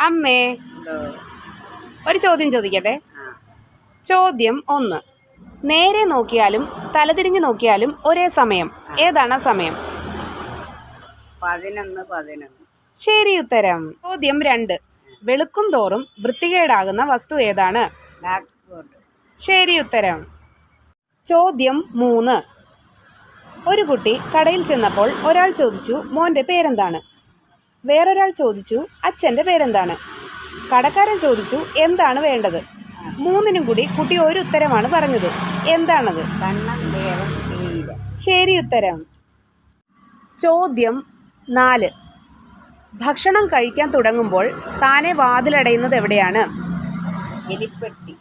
അമ്മേ. ഒരു ചോദ്യം ചോദിക്കട്ടെ? ചോദ്യം ഒന്ന്. നേരെ നോക്കിയാലും തലതിരിഞ്ഞു നോക്കിയാലും ഒരേ സമയം. ഏതാണ് സമയം? പതിനൊന്ന് പതിനൊന്ന്. ശരി ഉത്തരം. ചോദ്യം രണ്ട്. വെളുക്കും തോറും വൃത്തികേടാകുന്ന വസ്തു ഏതാണ്? ശരി ഉത്തരം. ചോദ്യം മൂന്ന്. ഒരു കുട്ടി കടയിൽ ചെന്നപ്പോൾ ഒരാൾ ചോദിച്ചു മോന്റെ പേരെന്താണ്? വേറൊരാൾ ചോദിച്ചു അച്ഛന്റെ പേരെന്താണ്? കടക്കാരൻ ചോദിച്ചു എന്താണ് വേണ്ടത്? മൂന്നിനും കൂടി കുട്ടി ഒരു ഉത്തരമാണ് പറഞ്ഞത്. എന്താണത്? ശരി ഉത്തരം. ചോദ്യം നാല്. ഭക്ഷണം കഴിക്കാൻ തുടങ്ങുമ്പോൾ താനെ വാതിലടയുന്നത് എവിടെയാണ്? എലിപ്പെട്ടി.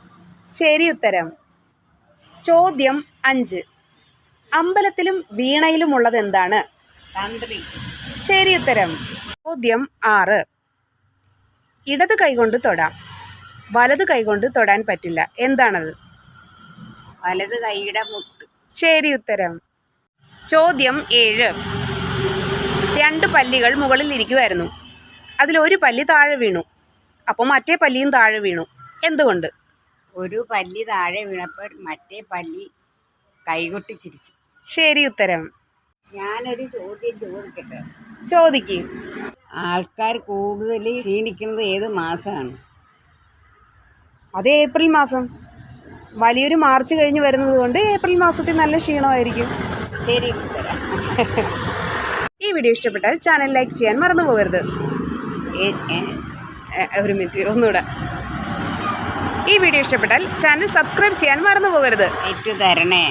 ശരി ഉത്തരം. ചോദ്യം അഞ്ച്. അമ്പലത്തിലും വീണയിലുമുള്ളത് എന്താണ്? തന്ത്രി. ശരി ഉത്തരം. ചോദ്യം ആറ്. ഇടത് കൈകൊണ്ട് തൊടാം. വലത് കൈകൊണ്ട് തൊടാൻ പറ്റില്ല. എന്താണത്? വലത് കൈയുടെ മുട്ട് ശരി ഉത്തരം. ചോദ്യം ഏഴ്. രണ്ട് പല്ലികൾ മുകളിൽ ഇരിക്കുമായിരുന്നു അതിലൊരു പല്ലി താഴെ വീണു. അപ്പോൾ മറ്റേ പല്ലിയും താഴെ വീണു. എന്തുകൊണ്ട്? ഒരു പല്ലി താഴെ വീണപ്പോൾ മറ്റേ പല്ലി കൈകൊട്ടി ചിരിച്ചു. ശരി ഉത്തരം. ഞാനൊരു ചോദ്യം ചോദിക്കട്ടെ? ചോദിക്ക്. ആൾക്കാർ കൂടുതൽ ക്ഷീണിക്കുന്നത് ഏത് മാസമാണ്? അത് ഏപ്രിൽ മാസം. വലിയൊരു മാർച്ച് കഴിഞ്ഞ് വരുന്നത് കൊണ്ട് ഏപ്രിൽ മാസത്തിൽ നല്ല ക്ഷീണമായിരിക്കും. ശരി ഈ വീഡിയോ ഇഷ്ടപ്പെട്ടാൽ ചാനൽ ലൈക്ക് ചെയ്യാൻ മറന്നു പോകരുത്. ഒരു മിനിറ്റ് ഒന്നുകൂടെ. ഈ വീഡിയോ ഇഷ്ടപ്പെട്ടാൽ ചാനൽ സബ്സ്ക്രൈബ് ചെയ്യാൻ മറന്നു പോകരുത്. തരണേ